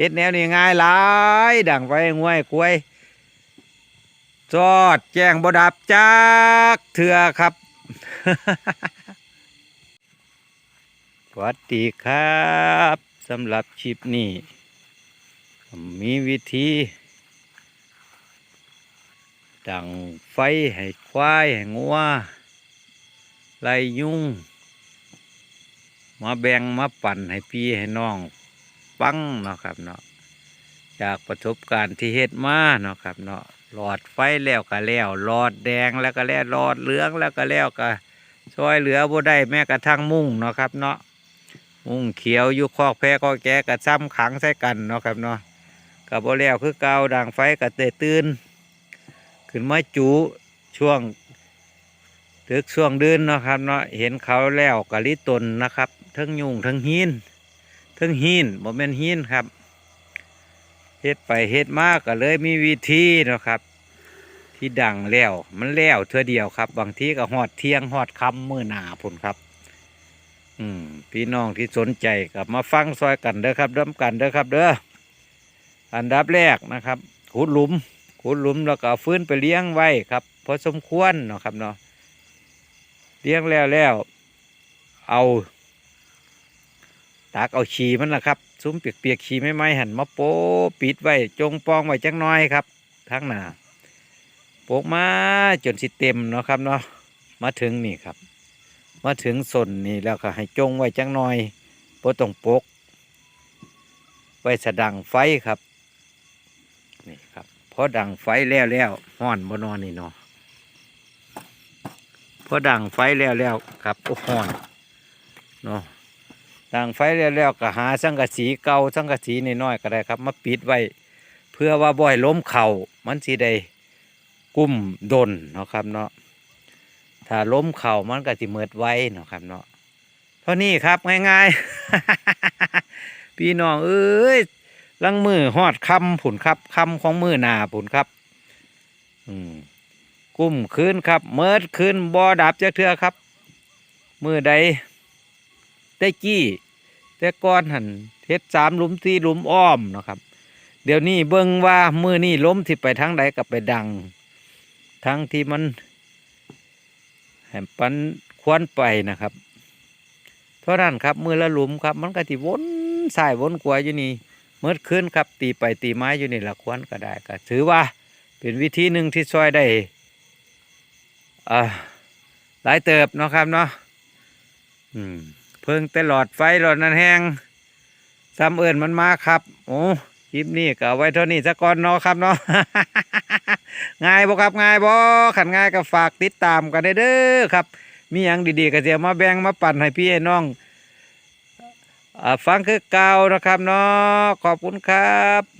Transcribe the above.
เฮ็ดแนวนี้ง่ายหลายดังไฟงวยกล้วยจอดแจ้งบดับจักเถื่อครับสวัสดีครับสำหรับคลิปนี้ มีวิธี ดังไฟให้ควายให้งัวไล่ยุงมาแบ่งมาปั่นให้พี่ให้น้อง ฟังเนาะครับเนาะจากประสบการณ์ที่เฮ็ดมาเนาะครับเนาะหลอดไฟแล้วก็แล้วหลอดแดงแล้วก็แล้วหลอดเหลืองแล้วก็แล้วก็ช่วยเหลือบ่ได้แม้กระทั่งมุ้งเนาะครับเนาะมุ้งเขียวอยู่คอกแพะก็แกกระซ้ำขังใส่กันเนาะครับเนาะกับบ่แล้วคือเกาดังไฟก็เตะตื่นขึ้นมาจูช่วงตึกช่วงเดินเนาะครับเนาะเห็นเขาแล้วกะลิตนนะครับ ทั้งยุงทั้งหิน ทั้งหินบ่แม่นหินครับเฮ็ดไปเฮ็ดมากก็เลยมีวิธีเนาะครับ ที่ดังแล้วมันแล้วเท่อเดียวครับ บางทีก็หอดเที่ยงหอดคำมือหนาพุ่นครับ อืม พี่น้องที่สนใจกับมาฟังซอยกันเด้อครับเริ่มกันเด้อครับ เด้ออันดับแรกนะครับขุดหลุมขุดหลุมแล้วก็ฟื้นไปเลี้ยงไว้ครับพอสมควรเนาะครับเนาะเลี้ยงแล้วแล้วเอา ตากเอาฉี่มันละครับซุ้มเปียกๆฉี่ไม่ไหมหันมาโป๊ปิดไว้จงปองไว้จังน้อยครับทั้งหน้าโปกมาจนสิเต็มเนาะครับเนาะมาถึงนี่ครับ มาถึงสนนี่แล้วก็ให้จงไว้จังน้อยโปต้องโปกไว้สะดังไฟครับนี่ครับพอดังไฟแล้วแล้วห้อนบนอนนี่เนาะพอดังไฟแล้วแล้วครับโอ้ห้อนเนาะ ดังไฟแล้วก็หาสังกะสีเก่าสังกะสีน้อยๆก็ได้ครับมาปิดไว้เพื่อว่าบ่อยล้มเข่ามันสิได้กุ้มดนเนาะครับเนาะถ้าล้มเข่ามันก็สิเมิดไว้เนาะครับเนาะเท่านี้ครับง่ายๆ พี่น้องเอ้ยลังมือหอดคำผุนครับคำของมือหนาผุนครับ อืมกุ้มคืนครับ เมิดคืนบอดับจะเทือครับ มือใด ได้กี้ แต่ก้อนหันเทศสามลุมสี่ลุมอ้อมนะครับ เดี๋ยวนี้เบิ่งว่ามือนี่ล้มที่ไปทางใดกับไปดัง ทั้งที่มันแหมปันควรไปนะครับเท่านั้นครับมือละหลุมครับ มันก็ที่วนสายวนขวาอยู่นี่เมื่อคืนครับ ตีไปตีไม้อยู่นี่ละควนก็ได้ก็ถือว่าเป็นวิธีหนึ่งที่ช่วยได้อ่าหลายเติบเนาะครับเนาะอืม พิ่งแต่หลอดไฟหลอดนั้นแห้งซ้ำเอิญมันมาครับ โอ้คลิปนี้ก็เอาไว้เท่านี้สะก่อนเนาะครับเนาะง่ายบ่ครับง่ายบ่ขันง่ายก็ฝากติดตามกันได้เด้อครับ มีอย่างดีๆก็จะมาแบ่งมาปั่นให้พี่น้องอฟังคือเก่านะครับเนาะขอบคุณครับ